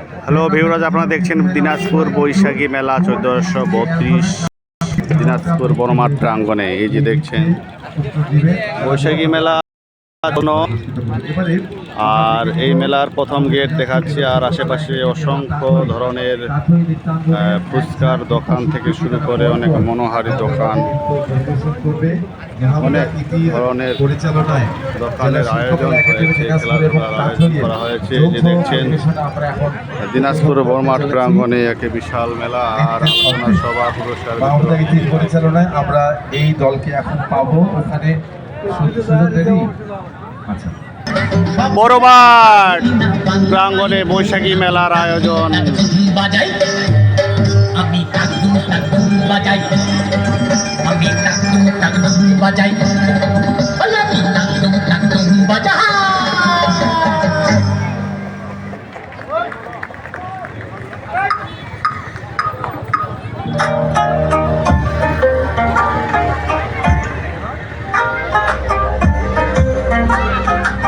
Hello ভিউরাজ আপনারা দেখছেন দিনাজপুর বৈশাখী মেলা চোদ্দোশো বত্রিশ। দিনাজপুর বনমাঠ প্রাঙ্গনে এই যে দেখছেন। বৈশাখী মেলা আর এই মেলার প্রথম গেট দেখাচ্ছে, আর আশেপাশে অসংখ্য ধরনের ফুচকার দোকান থেকে শুরু করে অনেক মনোহারী দোকান। অনেক ধরনের দোকানের আয়োজন হয়েছে, খেলাধুলার আয়োজন করা হয়েছে। যে দেখছেন, দিনাজপুর বর্মাঠ প্রাঙ্গণে একে বিশাল মেলা, আর সভা পুরস্কার আমরা এই দলকে এখন পাবো। ওখানে আচ্ছা। বড়মাঠ প্রাঙ্গণে বৈশাখী মেলার আয়োজন। বাজাই।